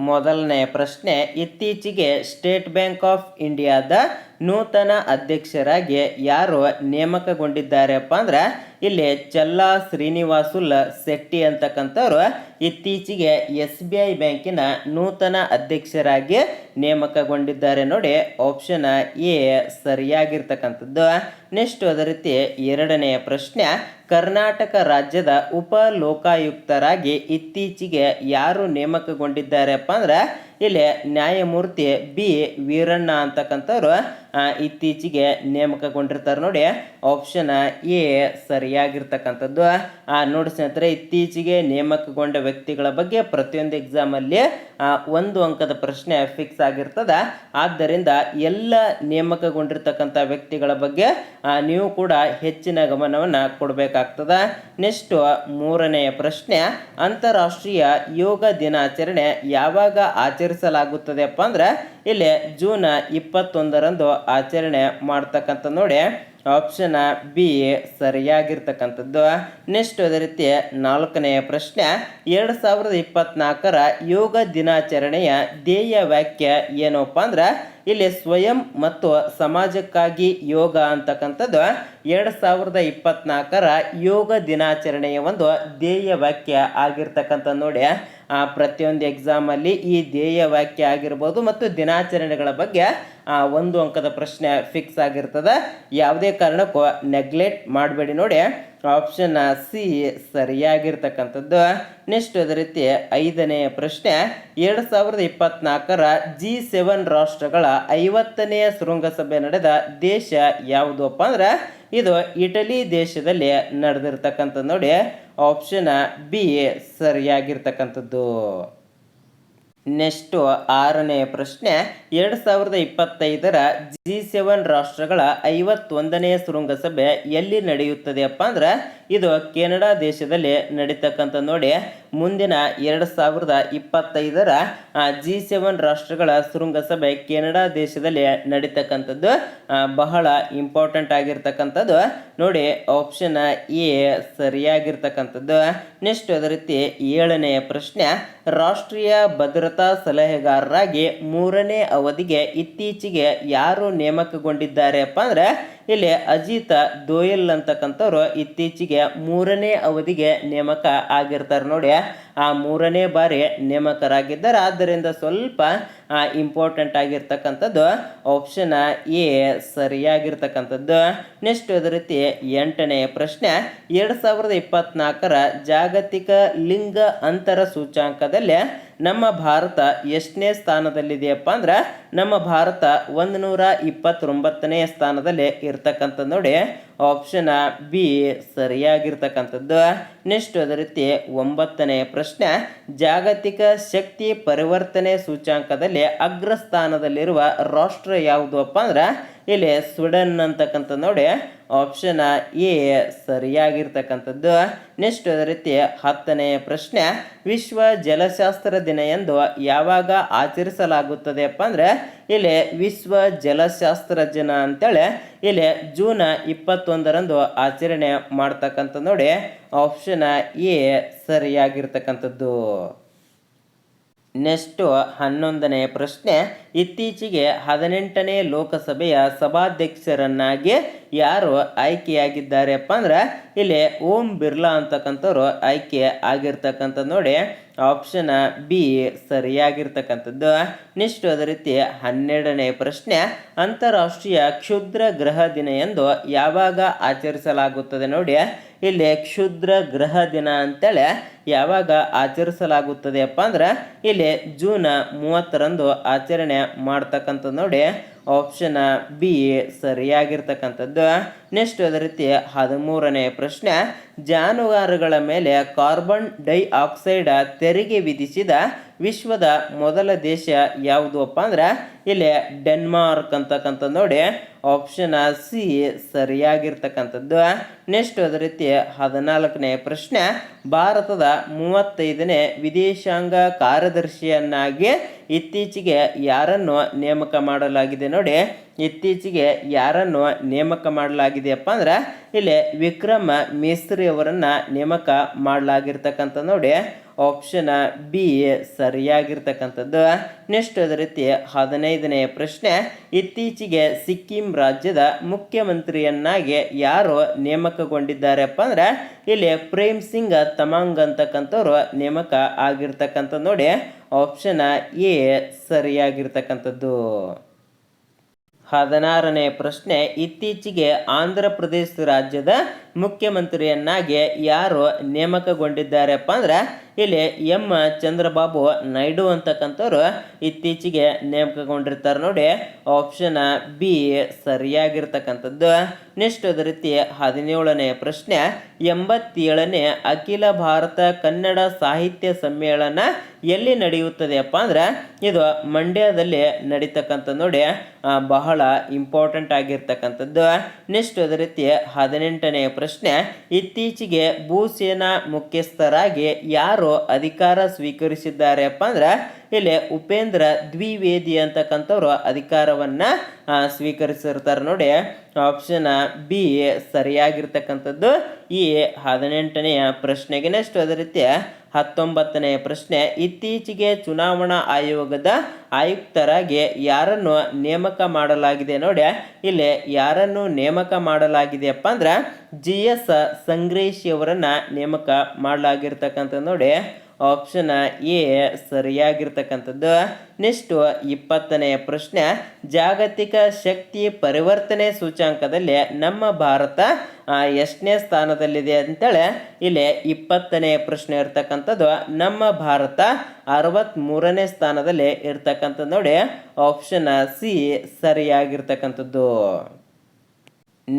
ಮೊದಲನೆಯ ಪ್ರಶ್ನೆ, ಇತ್ತೀಚೆಗೆ ಸ್ಟೇಟ್ ಬ್ಯಾಂಕ್ ಆಫ್ ಇಂಡಿಯಾದ ನೂತನ ಅಧ್ಯಕ್ಷರಾಗಿ ಯಾರು ನೇಮಕಗೊಂಡಿದ್ದಾರೆಪ್ಪ ಅಂದ್ರೆ, ಇಲ್ಲಿ ಚಲ್ಲಾ ಶ್ರೀನಿವಾಸುಲ್ ಶೆಟ್ಟಿ ಅಂತಕ್ಕಂಥವ್ರು ಇತ್ತೀಚೆಗೆ ಎಸ್ ಬಿ ಐ ಬ್ಯಾಂಕಿನ ನೂತನ ಅಧ್ಯಕ್ಷರಾಗಿ ನೇಮಕಗೊಂಡಿದ್ದಾರೆ ನೋಡಿ. ಆಪ್ಷನ್ ಎ ಸರಿಯಾಗಿರ್ತಕ್ಕಂಥದ್ದು. ನೆಕ್ಸ್ಟ್ ಅದೇ ರೀತಿ ಎರಡನೆಯ ಪ್ರಶ್ನೆ ಕರ್ನಾಟಕ ರಾಜ್ಯದ ಉಪ ಲೋಕಾಯುಕ್ತರಾಗಿ ಇತ್ತೀಚೆಗೆ ಯಾರು ನೇಮಕಗೊಂಡಿದ್ದಾರೆಪ್ಪ ಅಂದ್ರೆ ಇಲ್ಲಿ ನ್ಯಾಯಮೂರ್ತಿ ಬಿ ವೀರಣ್ಣ ಅಂತಕ್ಕಂಥವ್ರು ಇತ್ತೀಚೆಗೆ ನೇಮಕಗೊಂಡಿರ್ತಾರೆ ನೋಡಿ. ಆಪ್ಷನ್ ಎ ಸರಿಯಾಗಿರ್ತಕ್ಕಂಥದ್ದು. ನೋಡಿ ಸ್ನೇಹಿತರೆ, ಇತ್ತೀಚೆಗೆ ನೇಮಕಗೊಂಡ ವ್ಯಕ್ತಿಗಳ ಬಗ್ಗೆ ಪ್ರತಿಯೊಂದು ಎಕ್ಸಾಮಲ್ಲಿ ಒಂದು ಅಂಕದ ಪ್ರಶ್ನೆ ಫಿಕ್ಸ್ ಆಗಿರ್ತದೆ. ಆದ್ದರಿಂದ ಎಲ್ಲ ನೇಮಕಗೊಂಡಿರ್ತಕ್ಕಂಥ ವ್ಯಕ್ತಿಗಳ ಬಗ್ಗೆ ನೀವು ಕೂಡ ಹೆಚ್ಚಿನ ಗಮನವನ್ನು ಕೊಡಬೇಕಾಗ್ತದೆ. ನೆಕ್ಸ್ಟ್ ಮೂರನೆಯ ಪ್ರಶ್ನೆ, ಅಂತಾರಾಷ್ಟ್ರೀಯ ಯೋಗ ದಿನಾಚರಣೆ ಯಾವಾಗ ಆಚರಿಸಲಾಗುತ್ತದೆಪ್ಪ ಅಂದ್ರೆ ಇಲ್ಲಿ ಜೂನ್ ಇಪ್ಪತ್ತೊಂದರಂದು ಆಚರಣೆ ಮಾಡ್ತಕ್ಕಂಥ ನೋಡಿ ಆಪ್ಷನ್ ಬಿ ಸರಿಯಾಗಿರ್ತಕ್ಕಂಥದ್ದು. ನೆಕ್ಸ್ಟ್ ಅದೇ ರೀತಿ ನಾಲ್ಕನೆಯ ಪ್ರಶ್ನೆ, ಎರಡು ಸಾವಿರದ ಇಪ್ಪತ್ನಾಲ್ಕರ ಯೋಗ ದಿನಾಚರಣೆಯ ಧ್ಯೇಯ ವಾಕ್ಯ ಏನಪ್ಪ ಅಂದ್ರೆ ಇಲ್ಲಿ ಸ್ವಯಂ ಮತ್ತು ಸಮಾಜಕ್ಕಾಗಿ ಯೋಗ ಅಂತಕ್ಕಂಥದ್ದು, ಎರಡು ಸಾವಿರದ ಇಪ್ಪತ್ನಾಲ್ಕರ ಯೋಗ ದಿನಾಚರಣೆಯ ಒಂದು ಧ್ಯೇಯ ವಾಕ್ಯ ಆಗಿರ್ತಕ್ಕಂಥ ನೋಡಿ. ಪ್ರತಿಯೊಂದು ಎಕ್ಸಾಮಲ್ಲಿ ಈ ಧ್ಯೇಯ ವಾಕ್ಯ ಆಗಿರ್ಬೋದು ಮತ್ತು ದಿನಾಚರಣೆಗಳ ಬಗ್ಗೆ ಆ, ಒಂದು ಅಂಕದ ಪ್ರಶ್ನೆ ಫಿಕ್ಸ್ ಆಗಿರ್ತದೆ. ಯಾವುದೇ ಕಾರಣಕ್ಕೂ ನೆಗ್ಲೆಕ್ಟ್ ಮಾಡಬೇಡಿ ನೋಡಿ. ಆಪ್ಷನ್ ಸಿ ಸರಿಯಾಗಿರ್ತಕ್ಕಂಥದ್ದು. ನೆಕ್ಸ್ಟ್ ಅದೇ ರೀತಿ ಐದನೆಯ ಪ್ರಶ್ನೆ ಎರಡು ಸಾವಿರದ ಇಪ್ಪತ್ನಾಲ್ಕರ ಜಿ ಸೆವೆನ್ ರಾಷ್ಟ್ರಗಳ ಐವತ್ತನೆಯ ಶೃಂಗಸಭೆ ನಡೆದ ದೇಶ ಯಾವುದಪ್ಪ ಅಂದ್ರೆ ಇದು ಇಟಲಿ ದೇಶದಲ್ಲಿ ನಡೆದಿರ್ತಕ್ಕಂಥದ್ದು ನೋಡಿ. ಆಪ್ಷನ್ ಬಿ ಸರಿಯಾಗಿರ್ತಕ್ಕಂಥದ್ದು. ನೆಕ್ಸ್ಟು ಆರನೇ ಪ್ರಶ್ನೆ, ಎರಡು ಸಾವಿರದ ಇಪ್ಪತ್ತೈದರ ಜಿ ಸೆವೆನ್ ರಾಷ್ಟ್ರಗಳ ಐವತ್ತೊಂದನೇ ಶೃಂಗಸಭೆ ಎಲ್ಲಿ ನಡೆಯುತ್ತದೆ ಅಪ್ಪ ಅಂದ್ರೆ ಇದು ಕೆನಡಾ ದೇಶದಲ್ಲಿ ನಡೀತಕ್ಕಂಥ ನೋಡಿ, ಮುಂದಿನ ಎರಡು ಸಾವಿರದ ಇಪ್ಪತ್ತೈದರ ಜಿ ಸೆವೆನ್ ರಾಷ್ಟ್ರಗಳ ಶೃಂಗಸಭೆ ಕೆನಡಾ ದೇಶದಲ್ಲಿ ನಡೀತಕ್ಕಂಥದ್ದು ಬಹಳ ಇಂಪಾರ್ಟೆಂಟ್ ಆಗಿರ್ತಕ್ಕಂಥದ್ದು. ನೋಡಿ ಆಪ್ಷನ್ ಎ ಸರಿಯಾಗಿರ್ತಕ್ಕಂಥದ್ದು. ನೆಕ್ಸ್ಟ್ ಅದೇ ರೀತಿ ಏಳನೆಯ ಪ್ರಶ್ನೆ, ರಾಷ್ಟ್ರೀಯ ಭದ್ರತಾ ಸಲಹೆಗಾರರಾಗಿ ಮೂರನೇ ಅವಧಿಗೆ ಇತ್ತೀಚೆಗೆ ಯಾರು ನೇಮಕಗೊಂಡಿದ್ದಾರೆಪ್ಪ ಅಂದ್ರೆ ಇಲ್ಲಿ ಅಜಿತ್ ದೋಯಲ್ ಅಂತಕ್ಕಂಥವ್ರು ಇತ್ತೀಚೆಗೆ ಮೂರನೇ ಅವಧಿಗೆ ನೇಮಕ ಆಗಿರ್ತಾರೆ ನೋಡಿ. ಆ ಮೂರನೇ ಬಾರಿ ನೇಮಕರಾಗಿದ್ದಾರೆ. ಆದ್ದರಿಂದ ಸ್ವಲ್ಪ ಇಂಪಾರ್ಟೆಂಟ್ ಆಗಿರ್ತಕ್ಕಂಥದ್ದು ಆಪ್ಷನ್ ಎ ಸರಿಯಾಗಿರ್ತಕ್ಕಂಥದ್ದು. ನೆಕ್ಸ್ಟ್ ಅದೇ ರೀತಿ ಎಂಟನೆಯ ಪ್ರಶ್ನೆ, ಎರಡು ಸಾವಿರದ ಇಪ್ಪತ್ನಾಲ್ಕರ ಜಾಗತಿಕ ಲಿಂಗ ಅಂತರ ಸೂಚಾಂಕದಲ್ಲಿ ನಮ್ಮ ಭಾರತ ಎಷ್ಟನೇ ಸ್ಥಾನದಲ್ಲಿದೆಯಪ್ಪ ಅಂದ್ರೆ, ನಮ್ಮ ಭಾರತ ಒಂದು ನೂರ ಇಪ್ಪತ್ತೊಂಬತ್ತನೇ ಸ್ಥಾನದಲ್ಲಿ ಇರ್ತಕ್ಕಂಥ ನೋಡಿ. ಆಪ್ಷನ್ ಬಿ ಸರಿಯಾಗಿರ್ತಕ್ಕಂಥದ್ದು. ನೆಕ್ಸ್ಟ್ ಅದೇ ರೀತಿ ಒಂಬತ್ತನೆಯ ಪ್ರಶ್ನೆ, ಜಾಗತಿಕ ಶಕ್ತಿ ಪರಿವರ್ತನೆ ಸೂಚಾಂಕದಲ್ಲಿ ಅಗ್ರಸ್ಥಾನದಲ್ಲಿರುವ ರಾಷ್ಟ್ರ ಯಾವುದು ಅಪ್ಪ ಅಂದ್ರೆ, ಇಲ್ಲಿ ಸ್ವೀಡನ್ ಅಂತಕ್ಕಂಥ ನೋಡಿ. ಆಪ್ಷನ್ ಎ ಸರಿಯಾಗಿರ್ತಕ್ಕಂಥದ್ದು. ನೆಕ್ಸ್ಟ್ ಅದೇ ರೀತಿ ಹತ್ತನೆಯ ಪ್ರಶ್ನೆ, ವಿಶ್ವ ಜಲಶಾಸ್ತ್ರ ದಿನ ಎಂದು ಯಾವಾಗ ಆಚರಿಸಲಾಗುತ್ತದೆಪ್ಪ ಅಂದರೆ ಇಲ್ಲಿ ವಿಶ್ವ ಜಲಶಾಸ್ತ್ರ ದಿನ ಅಂತೇಳಿ, ಇಲ್ಲಿ ಜೂನ್ ಇಪ್ಪತ್ತೊಂದರಂದು ಆಚರಣೆ ಮಾಡ್ತಕ್ಕಂಥ ನೋಡಿ ಆಪ್ಷನ್ ಎ ಸರಿಯಾಗಿರ್ತಕ್ಕಂಥದ್ದು. ನೆಕ್ಸ್ಟು ಹನ್ನೊಂದನೆಯ ಪ್ರಶ್ನೆ. ಇತ್ತೀಚೆಗೆ ಹದಿನೆಂಟನೇ ಲೋಕಸಭೆಯ ಸಭಾಧ್ಯಕ್ಷರನ್ನಾಗಿ ಯಾರು ಆಯ್ಕೆಯಾಗಿದ್ದಾರೆಪ್ಪ ಅಂದ್ರೆ ಇಲ್ಲಿ ಓಂ ಬಿರ್ಲಾ ಅಂತಕ್ಕಂಥವ್ರು ಆಯ್ಕೆ ಆಗಿರ್ತಕ್ಕಂಥ ನೋಡಿ. ಆಪ್ಷನ್ ಬಿ ಸರಿಯಾಗಿರ್ತಕ್ಕಂಥದ್ದು. ನೆಕ್ಸ್ಟ್ ಅದೇ ರೀತಿ ಹನ್ನೆರಡನೇ ಪ್ರಶ್ನೆ. ಅಂತಾರಾಷ್ಟ್ರೀಯ ಕ್ಷುದ್ರ ಗ್ರಹ ದಿನ ಎಂದು ಯಾವಾಗ ಆಚರಿಸಲಾಗುತ್ತದೆ ನೋಡಿ. ಇಲ್ಲಿ ಕ್ಷುದ್ರ ಗ್ರಹ ದಿನ ಅಂತೇಳಿ ಯಾವಾಗ ಆಚರಿಸಲಾಗುತ್ತದೆಯಪ್ಪ ಅಂದ್ರೆ ಇಲ್ಲಿ ಜೂನ್ ಮೂವತ್ತರಂದು ಆಚರಣೆ ಮಾಡ್ತಕ್ಕಂಥದ್ದು ನೋಡಿ. ಆಪ್ಷನ್ ಬಿ ಸರಿಯಾಗಿರ್ತಕ್ಕಂಥದ್ದು. ನೆಕ್ಸ್ಟ್ ಅದೇ ರೀತಿ ಹದಿಮೂರನೇ ಪ್ರಶ್ನೆ. ಜಾನುವಾರುಗಳ ಮೇಲೆ ಕಾರ್ಬನ್ ಡೈಆಕ್ಸೈಡ್ ತೆರಿಗೆ ವಿಧಿಸಿದ ವಿಶ್ವದ ಮೊದಲ ದೇಶ ಯಾವುದು ಅಪ್ಪ ಅಂದ್ರೆ ಇಲ್ಲಿ ಡೆನ್ಮಾರ್ಕ್ ಅಂತಕ್ಕಂಥದ್ದು ನೋಡಿ. ಆಪ್ಷನ್ ಸಿ ಸರಿಯಾಗಿರ್ತಕ್ಕಂಥದ್ದು. ನೆಕ್ಸ್ಟ್ ಅದೇ ರೀತಿ ಹದಿನಾಲ್ಕನೇ ಪ್ರಶ್ನೆ. ಭಾರತದ ಮೂವತ್ತೈದನೇ ವಿದೇಶಾಂಗ ಕಾರ್ಯದರ್ಶಿಯನ್ನಾಗಿ ಇತ್ತೀಚೆಗೆ ಯಾರನ್ನು ನೇಮಕ ಮಾಡಲಾಗಿದೆ ನೋಡಿ. ಇತ್ತೀಚೆಗೆ ಯಾರನ್ನು ನೇಮಕ ಮಾಡಲಾಗಿದೆಯಪ್ಪ ಅಂದ್ರೆ ಇಲ್ಲಿ ವಿಕ್ರಮ ಮೇಸ್ತ್ರಿ ಅವರನ್ನು ನೇಮಕ ಮಾಡಲಾಗಿರ್ತಕ್ಕಂಥ ನೋಡಿ ಆಪ್ಷನ್ ಬಿ ಸರಿಯಾಗಿರ್ತಕ್ಕಂಥದ್ದು. ನೆಕ್ಸ್ಟ್ ಅದೇ ರೀತಿ ಹದಿನೈದನೆಯ ಪ್ರಶ್ನೆ. ಇತ್ತೀಚೆಗೆ ಸಿಕ್ಕಿಂ ರಾಜ್ಯದ ಮುಖ್ಯಮಂತ್ರಿಯನ್ನಾಗಿ ಯಾರು ನೇಮಕಗೊಂಡಿದ್ದಾರೆಪ್ಪ ಅಂದ್ರೆ ಇಲ್ಲಿ ಪ್ರೇಮ್ ಸಿಂಗ್ ತಮಾಂಗ್ ಅಂತಕ್ಕಂಥವ್ರು ನೇಮಕ ಆಗಿರ್ತಕ್ಕಂಥ ನೋಡಿ ಆಪ್ಷನ್ ಎ ಸರಿಯಾಗಿರ್ತಕ್ಕಂಥದ್ದು. ಹದಿನಾರನೇ ಪ್ರಶ್ನೆ ಇತ್ತೀಚೆಗೆ ಆಂಧ್ರ ಪ್ರದೇಶ ರಾಜ್ಯದ ಮುಖ್ಯಮಂತ್ರಿಯನ್ನಾಗಿ ಯಾರು ನೇಮಕಗೊಂಡಿದ್ದಾರೆಪ್ಪ ಅಂದ್ರೆ ಇಲ್ಲಿ ಎಂ ಚಂದ್ರಬಾಬು ನಾಯ್ಡು ಅಂತಕ್ಕಂಥವ್ರು ಇತ್ತೀಚೆಗೆ ನೇಮಕಗೊಂಡಿರ್ತಾರೆ ನೋಡಿ. ಆಪ್ಷನ್ ಬಿ ಸರಿಯಾಗಿರ್ತಕ್ಕಂಥದ್ದು. ನೆಕ್ಸ್ಟ್ ಅದೇ ರೀತಿ ಹದಿನೇಳನೇ ಪ್ರಶ್ನೆ. ಎಂಬತ್ತೇಳನೇ ಅಖಿಲ ಭಾರತ ಕನ್ನಡ ಸಾಹಿತ್ಯ ಸಮ್ಮೇಳನ ಎಲ್ಲಿ ನಡೆಯುತ್ತದೆಯಪ್ಪ ಅಂದ್ರೆ ಇದು ಮಂಡ್ಯದಲ್ಲಿ ನಡೀತಕ್ಕಂಥ ನೋಡಿ. ಬಹಳ ಇಂಪಾರ್ಟೆಂಟ್ ಆಗಿರ್ತಕ್ಕಂಥದ್ದು. ನೆಕ್ಸ್ಟ್ ಅದೇ ರೀತಿ ಹದಿನೆಂಟನೇ ಪ್ರಶ್ನೆ. ಇತ್ತೀಚೆಗೆ ಭೂಸೇನಾ ಮುಖ್ಯಸ್ಥರಾಗಿ ಯಾರು ಅಧಿಕಾರ ಸ್ವೀಕರಿಸಿದ್ದಾರೆಪ್ಪ ಅಂದ್ರೆ, ಇಲ್ಲಿ ಉಪೇಂದ್ರ ದ್ವಿವೇದಿ ಅಂತಕ್ಕಂಥವ್ರು ಅಧಿಕಾರವನ್ನ ಸ್ವೀಕರಿಸಿರ್ತಾರೆ ನೋಡಿ. ಆಪ್ಷನ್ ಬಿ ಸರಿಯಾಗಿರ್ತಕ್ಕಂಥದ್ದು ಈ ಹದಿನೆಂಟನೆಯ ಪ್ರಶ್ನೆಗೆ. ನೆಕ್ಸ್ಟ್ ಅದೇ ರೀತಿ ಹತ್ತೊಂಬತ್ತನೆಯ ಪ್ರಶ್ನೆ, ಇತ್ತೀಚೆಗೆ ಚುನಾವಣಾ ಆಯೋಗದ ಆಯುಕ್ತರಾಗಿ ಯಾರನ್ನು ನೇಮಕ ಮಾಡಲಾಗಿದೆ ನೋಡಿ, ಇಲ್ಲಿ ಯಾರನ್ನು ನೇಮಕ ಮಾಡಲಾಗಿದೆಯಪ್ಪ ಅಂದ್ರೆ, ಜಿ ಎಸ್ ಸಂಗ್ರೇಶಿ ಅವರನ್ನ ನೇಮಕ ಮಾಡಲಾಗಿರ್ತಕ್ಕಂಥ ನೋಡಿ. ಆಪ್ಷನ್ ಎ ಸರಿಯಾಗಿರ್ತಕ್ಕಂಥದ್ದು. ನೆಕ್ಸ್ಟ್ ಇಪ್ಪತ್ತನೆಯ ಪ್ರಶ್ನೆ. ಜಾಗತಿಕ ಶಕ್ತಿ ಪರಿವರ್ತನೆ ಸೂಚ್ಯಾಂಕದಲ್ಲಿ ನಮ್ಮ ಭಾರತ ಎಷ್ಟನೇ ಸ್ಥಾನದಲ್ಲಿದೆ ಅಂತೇಳಿ ಇಲ್ಲಿ ಇಪ್ಪತ್ತನೆಯ ಪ್ರಶ್ನೆ ಇರ್ತಕ್ಕಂಥದ್ದು. ನಮ್ಮ ಭಾರತ ಅರವತ್ತ್ಮೂರನೇ ಸ್ಥಾನದಲ್ಲಿ ಇರ್ತಕ್ಕಂಥದ್ದು ನೋಡಿ. ಆಪ್ಷನ್ ಸಿ ಸರಿಯಾಗಿರ್ತಕ್ಕಂಥದ್ದು.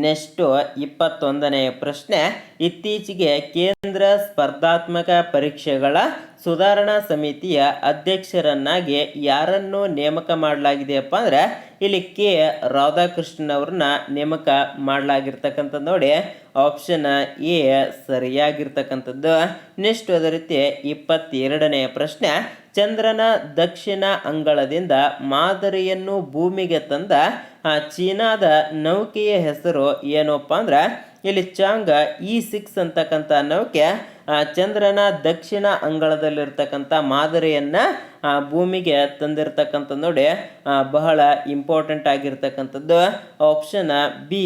ನೆಕ್ಸ್ಟು ಇಪ್ಪತ್ತೊಂದನೆಯ ಪ್ರಶ್ನೆ, ಇತ್ತೀಚೆಗೆ ಕೇಂದ್ರ ಸ್ಪರ್ಧಾತ್ಮಕ ಪರೀಕ್ಷೆಗಳ ಸುಧಾರಣಾ ಸಮಿತಿಯ ಅಧ್ಯಕ್ಷರನ್ನಾಗಿ ಯಾರನ್ನು ನೇಮಕ ಮಾಡಲಾಗಿದೆಯಪ್ಪ ಅಂದರೆ, ಇಲ್ಲಿ ಕೆ. ರಾಧಾಕೃಷ್ಣನ್ ಅವ್ರನ್ನ ನೇಮಕ ಮಾಡಲಾಗಿರ್ತಕ್ಕಂಥದ್ದು ನೋಡಿ. ಆಪ್ಷನ್ ಎ ಸರಿಯಾಗಿರ್ತಕ್ಕಂಥದ್ದು. ನೆಕ್ಸ್ಟ್ ಅದೇ ರೀತಿ ಇಪ್ಪತ್ತೆರಡನೆಯ ಪ್ರಶ್ನೆ, ಚಂದ್ರನ ದಕ್ಷಿಣ ಅಂಗಳದಿಂದ ಮಾದರಿಯನ್ನು ಭೂಮಿಗೆ ತಂದ ಚೀನಾದ ನೌಕೆಯ ಹೆಸರು ಏನಪ್ಪ ಅಂದ್ರೆ ಇಲ್ಲಿ ಚಾಂಗ ಇ ಸಿಕ್ಸ್ ಅಂತಕ್ಕಂಥ ನೌಕೆ ಆ, ಚಂದ್ರನ ದಕ್ಷಿಣ ಅಂಗಳದಲ್ಲಿರ್ತಕ್ಕಂಥ ಮಾದರಿಯನ್ನ ಆ, ಭೂಮಿಗೆ ತಂದಿರತಕ್ಕಂಥ ನೋಡಿ ಬಹಳ ಇಂಪಾರ್ಟೆಂಟ್ ಆಗಿರ್ತಕ್ಕಂಥದ್ದು. ಆಪ್ಷನ್ ಬಿ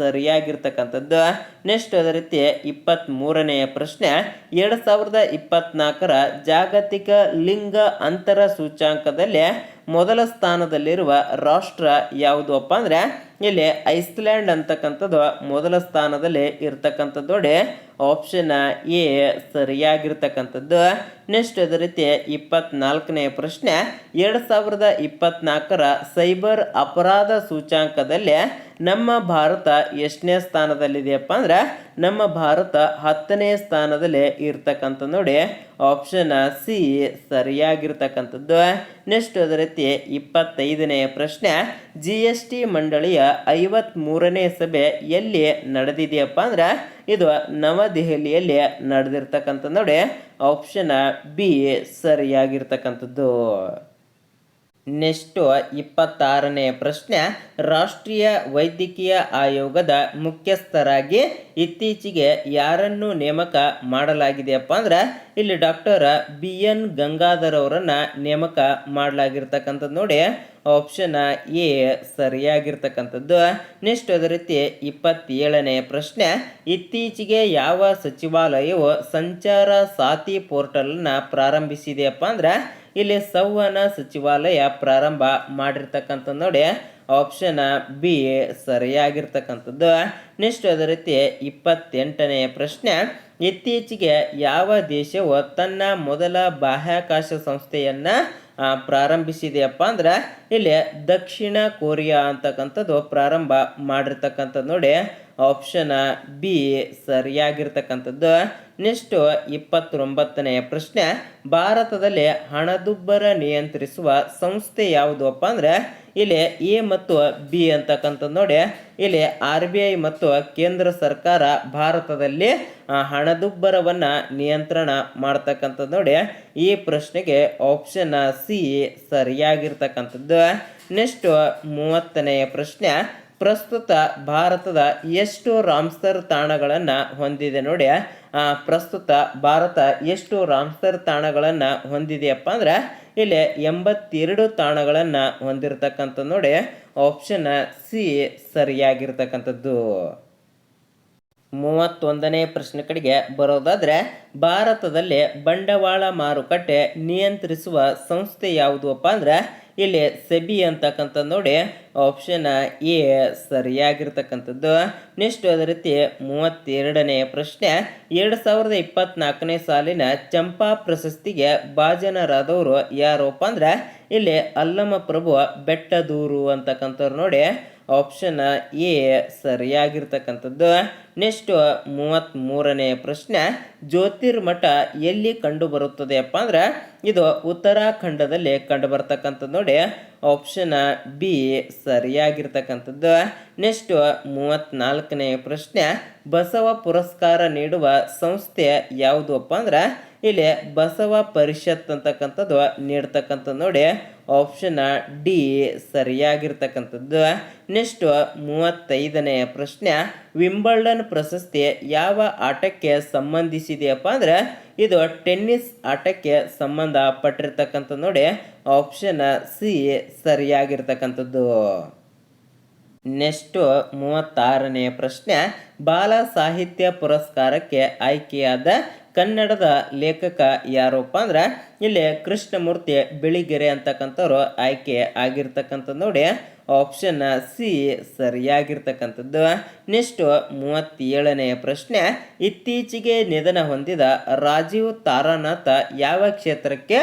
ಸರಿಯಾಗಿರ್ತಕ್ಕಂಥದ್ದು. ನೆಕ್ಸ್ಟ್ ಅದೇ ರೀತಿ ಇಪ್ಪತ್ತ್ ಮೂರನೆಯ ಪ್ರಶ್ನೆ ಎರಡು ಸಾವಿರದ ಇಪ್ಪತ್ತ್ನಾಲ್ಕರ ಜಾಗತಿಕ ಲಿಂಗ ಅಂತರ ಸೂಚಾಂಕದಲ್ಲಿ ಮೊದಲ ಸ್ಥಾನದಲ್ಲಿರುವ ರಾಷ್ಟ್ರ ಯಾವುದು ಅಪ್ಪ ಅಂದ್ರೆ ಇಲ್ಲಿ ಐಸ್ಲ್ಯಾಂಡ್ ಅಂತಕ್ಕಂಥದ್ದು ಮೊದಲ ಸ್ಥಾನದಲ್ಲಿ ಇರ್ತಕ್ಕಂಥದ್ದು ನೋಡಿ ಆಪ್ಷನ್ ಎ ಸರಿಯಾಗಿರ್ತಕ್ಕಂಥದ್ದು. ನೆಕ್ಸ್ಟ್ ಅದೇ ರೀತಿ ಇಪ್ಪತ್ನಾಲ್ಕನೇ ಪ್ರಶ್ನೆ, ಎರಡು ಸಾವಿರದ ಇಪ್ಪತ್ನಾಲ್ಕರ ಸೈಬರ್ ಅಪರಾಧ ಸೂಚಾಂಕದಲ್ಲಿ ನಮ್ಮ ಭಾರತ ಎಷ್ಟನೇ ಸ್ಥಾನದಲ್ಲಿದೆಯಪ್ಪ ಅಂದ್ರೆ ನಮ್ಮ ಭಾರತ ಹತ್ತನೇ ಸ್ಥಾನದಲ್ಲಿ ಇರ್ತಕ್ಕಂಥ ನೋಡಿ ಆಪ್ಷನ್ ಸಿ ಸರಿಯಾಗಿರ್ತಕ್ಕಂಥದ್ದು. ನೆಕ್ಸ್ಟ್ ಅದೇ ರೀತಿ ಇಪ್ಪತ್ತೈದನೆಯ ಪ್ರಶ್ನೆ ಜಿ ಎಸ್ ಟಿ ಮಂಡಳಿಯ ಐವತ್ತ್ಮೂರನೇ ಸಭೆ ಎಲ್ಲಿ ನಡೆದಿದೆಯಪ್ಪ ಅಂದ್ರೆ ಇದು ನವದೆಹಲಿಯಲ್ಲಿ ನಡೆದಿರ್ತಕ್ಕಂಥ ನೋಡಿ ಆಪ್ಷನ್ ಬಿ ಸರಿಯಾಗಿರ್ತಕ್ಕಂಥದ್ದು. ನೆಕ್ಸ್ಟು ಇಪ್ಪತ್ತಾರನೇ ಪ್ರಶ್ನೆ, ರಾಷ್ಟ್ರೀಯ ವೈದ್ಯಕೀಯ ಆಯೋಗದ ಮುಖ್ಯಸ್ಥರಾಗಿ ಇತ್ತೀಚೆಗೆ ಯಾರನ್ನು ನೇಮಕ ಮಾಡಲಾಗಿದೆಯಪ್ಪ ಅಂದ್ರೆ, ಇಲ್ಲಿ ಡಾಕ್ಟರ್ ಬಿ ಎನ್ ಗಂಗಾಧರ್ ಅವರನ್ನು ನೇಮಕ ಮಾಡಲಾಗಿರ್ತಕ್ಕಂಥದ್ದು ನೋಡಿ. ಆಪ್ಷನ್ ಎ ಸರಿಯಾಗಿರ್ತಕ್ಕಂಥದ್ದು. ನೆಕ್ಸ್ಟ್ ಅದೇ ರೀತಿ ಇಪ್ಪತ್ತೇಳನೇ ಪ್ರಶ್ನೆ, ಇತ್ತೀಚೆಗೆ ಯಾವ ಸಚಿವಾಲಯವು ಸಂಚಾರ ಸಾತಿ ಪೋರ್ಟಲ್ನ ಪ್ರಾರಂಭಿಸಿದೆಯಪ್ಪ ಅಂದ್ರೆ ಇಲ್ಲಿ ಸಂವಹನ ಸಚಿವಾಲಯ ಪ್ರಾರಂಭ ಮಾಡಿರ್ತಕ್ಕಂಥ ನೋಡಿ. ಆಪ್ಷನ್ ಬಿ ಸರಿಯಾಗಿರ್ತಕ್ಕಂಥದ್ದು. ನೆಕ್ಸ್ಟ್ ಅದೇ ರೀತಿ ಇಪ್ಪತ್ತೆಂಟನೆಯ ಪ್ರಶ್ನೆ. ಇತ್ತೀಚೆಗೆ ಯಾವ ದೇಶವು ತನ್ನ ಮೊದಲ ಬಾಹ್ಯಾಕಾಶ ಸಂಸ್ಥೆಯನ್ನು ಪ್ರಾರಂಭಿಸಿದೆಯಪ್ಪ ಅಂದ್ರೆ ಇಲ್ಲಿ ದಕ್ಷಿಣ ಕೊರಿಯಾ ಅಂತಕ್ಕಂಥದ್ದು ಪ್ರಾರಂಭ ಮಾಡಿರ್ತಕ್ಕಂಥದ್ದು ನೋಡಿ. ಆಪ್ಷನ್ ಬಿ ಸರಿಯಾಗಿರ್ತಕ್ಕಂಥದ್ದು. ನೆಕ್ಸ್ಟು ಇಪ್ಪತ್ತೊಂಬತ್ತನೆಯ ಪ್ರಶ್ನೆ. ಭಾರತದಲ್ಲಿ ಹಣದುಬ್ಬರ ನಿಯಂತ್ರಿಸುವ ಸಂಸ್ಥೆ ಯಾವುದಪ್ಪ ಅಂದ್ರೆ, ಇಲ್ಲಿ ಎ ಮತ್ತು ಬಿ ಅಂತಕ್ಕಂಥದ್ದು ನೋಡಿ. ಇಲ್ಲಿ ಆರ್ ಬಿ ಐ ಮತ್ತು ಕೇಂದ್ರ ಸರ್ಕಾರ ಭಾರತದಲ್ಲಿ ಹಣದುಬ್ಬರವನ್ನು ನಿಯಂತ್ರಣ ಮಾಡ್ತಕ್ಕಂಥದ್ದು ನೋಡಿ. ಈ ಪ್ರಶ್ನೆಗೆ ಆಪ್ಷನ್ ಸಿ ಸರಿಯಾಗಿರ್ತಕ್ಕಂಥದ್ದು. ನೆಕ್ಸ್ಟು ಮೂವತ್ತನೆಯ ಪ್ರಶ್ನೆ. ಪ್ರಸ್ತುತ ಭಾರತದ ಎಷ್ಟು ರಾಮ್ಸರ್ ತಾಣಗಳನ್ನು ಹೊಂದಿದೆ ನೋಡಿ ಪ್ರಸ್ತುತ ಭಾರತ ಎಷ್ಟು ರಾಮ್ಸರ್ ತಾಣಗಳನ್ನು ಹೊಂದಿದೆಯಪ್ಪ ಅಂದರೆ ಇಲ್ಲಿ ಎಂಬತ್ತೆರಡು ತಾಣಗಳನ್ನು ಹೊಂದಿರತಕ್ಕಂಥ ನೋಡಿ ಆಪ್ಷನ್ ಸಿ ಸರಿಯಾಗಿರ್ತಕ್ಕಂಥದ್ದು. ಮೂವತ್ತೊಂದನೇ ಪ್ರಶ್ನೆ ಕಡೆಗೆ ಬರೋದಾದ್ರೆ, ಭಾರತದಲ್ಲಿ ಬಂಡವಾಳ ಮಾರುಕಟ್ಟೆ ನಿಯಂತ್ರಿಸುವ ಸಂಸ್ಥೆ ಯಾವುದಪ್ಪ ಅಂದ್ರೆ ಇಲ್ಲಿ ಸೆಬಿ ಅಂತಕ್ಕಂಥದ್ದು ನೋಡಿ ಆಪ್ಷನ್ ಎ ಸರಿಯಾಗಿರ್ತಕ್ಕಂಥದ್ದು. ನೆಕ್ಸ್ಟ್ ಅದೇ ರೀತಿ ಮೂವತ್ತೆರಡನೆಯ ಪ್ರಶ್ನೆ. ಎರಡು ಸಾವಿರದ ಇಪ್ಪತ್ನಾಲ್ಕನೇ ಸಾಲಿನ ಚಂಪಾ ಪ್ರಶಸ್ತಿಗೆ ಭಾಜನರಾದವರು ಯಾರಪ್ಪ ಅಂದ್ರೆ, ಇಲ್ಲಿ ಅಲ್ಲಮ ಪ್ರಭು ಬೆಟ್ಟದೂರು ಅಂತಕ್ಕಂಥವ್ರು ನೋಡಿ. ಆಪ್ಷನ್ ಎ ಸರಿಯಾಗಿರ್ತಕ್ಕಂಥದ್ದು. ನೆಕ್ಸ್ಟ್ ಮೂವತ್ತ್ಮೂರನೇ ಪ್ರಶ್ನೆ, ಜ್ಯೋತಿರ್ಮಠ ಎಲ್ಲಿ ಕಂಡು ಬರುತ್ತದೆಯಪ್ಪ ಅಂದ್ರೆ, ಇದು ಉತ್ತರಾಖಂಡದಲ್ಲಿ ಕಂಡು ಬರ್ತಕ್ಕಂಥದ್ದು ನೋಡಿ. ಆಪ್ಷನ್ ಬಿ ಸರಿಯಾಗಿರ್ತಕ್ಕಂಥದ್ದು. ನೆಕ್ಸ್ಟ್ ಮೂವತ್ತ್ನಾಲ್ಕನೇ ಪ್ರಶ್ನೆ, ಬಸವ ಪುರಸ್ಕಾರ ನೀಡುವ ಸಂಸ್ಥೆ ಯಾವುದಪ್ಪ ಅಂದ್ರೆ ಇಲ್ಲಿ ಬಸವ ಪರಿಷತ್ ಅಂತಕ್ಕಂಥದ್ದು ನೀಡ್ತಕ್ಕಂಥದ್ದು ನೋಡಿ ಆಪ್ಷನ್ ಡಿ ಸರಿಯಾಗಿರ್ತಕ್ಕಂಥದ್ದು. ನೆಕ್ಸ್ಟ್ ಮೂವತ್ತೈದನೆಯ ಪ್ರಶ್ನೆ ವಿಂಬಲ್ಡನ್ ಪ್ರಶಸ್ತಿ ಯಾವ ಆಟಕ್ಕೆ ಸಂಬಂಧಿಸಿದೆಯಪ್ಪ ಅಂದ್ರೆ, ಇದು ಟೆನ್ನಿಸ್ ಆಟಕ್ಕೆ ಸಂಬಂಧಪಟ್ಟಿರ್ತಕ್ಕಂಥದ್ದು ನೋಡಿ ಆಪ್ಷನ್ ಸಿ ಸರಿಯಾಗಿರ್ತಕ್ಕಂಥದ್ದು. ನೆಕ್ಸ್ಟು ಮೂವತ್ತಾರನೆಯ ಪ್ರಶ್ನೆ, ಬಾಲ ಸಾಹಿತ್ಯ ಪುರಸ್ಕಾರಕ್ಕೆ ಆಯ್ಕೆಯಾದ ಕನ್ನಡದ ಲೇಖಕ ಯಾರಪ್ಪ ಅಂದ್ರೆ ಇಲ್ಲಿ ಕೃಷ್ಣಮೂರ್ತಿ ಬೆಳಿಗೆರೆ ಅಂತಕ್ಕಂಥವ್ರು ಆಯ್ಕೆ ಆಗಿರ್ತಕ್ಕಂಥದ್ದು ನೋಡಿ. ಆಪ್ಷನ್ ಸಿ ಸರಿಯಾಗಿರ್ತಕ್ಕಂಥದ್ದು. ನೆಕ್ಸ್ಟ್ ಮೂವತ್ತೇಳನೆಯ ಪ್ರಶ್ನೆ. ಇತ್ತೀಚೆಗೆ ನಿಧನ ಹೊಂದಿದ ರಾಜೀವ್ ತಾರಾನಾಥ ಯಾವ ಕ್ಷೇತ್ರಕ್ಕೆ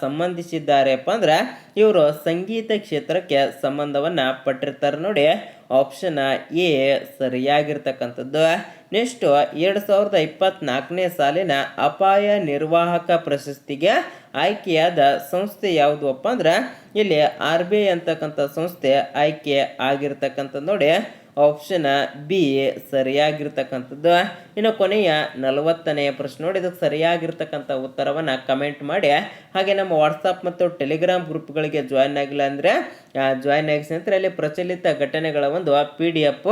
ಸಂಬಂಧಿಸಿದ್ದಾರೆಪ್ಪ ಅಂದ್ರೆ ಇವರು ಸಂಗೀತ ಕ್ಷೇತ್ರಕ್ಕೆ ಸಂಬಂಧವನ್ನು ಪಟ್ಟಿರ್ತಾರೆ ನೋಡಿ. ಆಪ್ಷನ್ ಎ ಸರಿಯಾಗಿರ್ತಕ್ಕಂಥದ್ದು. ನೆಕ್ಸ್ಟ್ ಎರಡು ಸಾವಿರದ ಇಪ್ಪತ್ನಾಲ್ಕನೇ ಸಾಲಿನ ಅಪಾಯ ನಿರ್ವಾಹಕ ಪ್ರಶಸ್ತಿಗೆ ಆಯ್ಕೆಯಾದ ಸಂಸ್ಥೆ ಯಾವುದಪ್ಪ ಅಂದ್ರೆ, ಇಲ್ಲಿ ಆರ್ ಬಿ ಐ ಅಂತಕ್ಕಂಥ ಸಂಸ್ಥೆ ಆಯ್ಕೆ ಆಗಿರ್ತಕ್ಕಂಥದ್ದು ನೋಡಿ. ಆಪ್ಷನ್ ಬಿ ಸರಿಯಾಗಿರ್ತಕ್ಕಂಥದ್ದು. ಇನ್ನು ಕೊನೆಯ ನಲವತ್ತನೆಯ ಪ್ರಶ್ನೆ ನೋಡಿ, ಇದಕ್ಕೆ ಸರಿಯಾಗಿರ್ತಕ್ಕಂಥ ಉತ್ತರವನ್ನು ಕಮೆಂಟ್ ಮಾಡಿ. ಹಾಗೆ ನಮ್ಮ ವಾಟ್ಸಪ್ ಮತ್ತು ಟೆಲಿಗ್ರಾಮ್ ಗ್ರೂಪ್ಗಳಿಗೆ ಜಾಯ್ನ್ ಆಗಿಲ್ಲ ಅಂದರೆ ಜಾಯ್ನ್ ಆಗಿ ಸ್ನೇಹಿತರೆ, ಅಲ್ಲಿ ಪ್ರಚಲಿತ ಘಟನೆಗಳ ಒಂದು ಪಿ ಡಿ ಎಫ್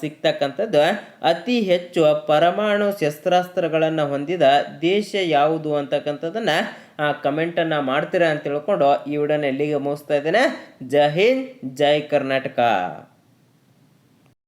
ಸಿಗ್ತಕ್ಕಂಥದ್ದು. ಅತಿ ಹೆಚ್ಚು ಪರಮಾಣು ಶಸ್ತ್ರಾಸ್ತ್ರಗಳನ್ನು ಹೊಂದಿದ ದೇಶ ಯಾವುದು ಅಂತಕ್ಕಂಥದ್ದನ್ನು ಕಮೆಂಟನ್ನು ಮಾಡ್ತೀರಾ ಅಂತ ತಿಳ್ಕೊಂಡು ಈ ವಿಡಿಯೋನ ಎಲ್ಲಿಗೆ ಮುಗಿಸ್ತಾ ಇದ್ದೇನೆ. ಜೈ ಜೈ ಕರ್ನಾಟಕ.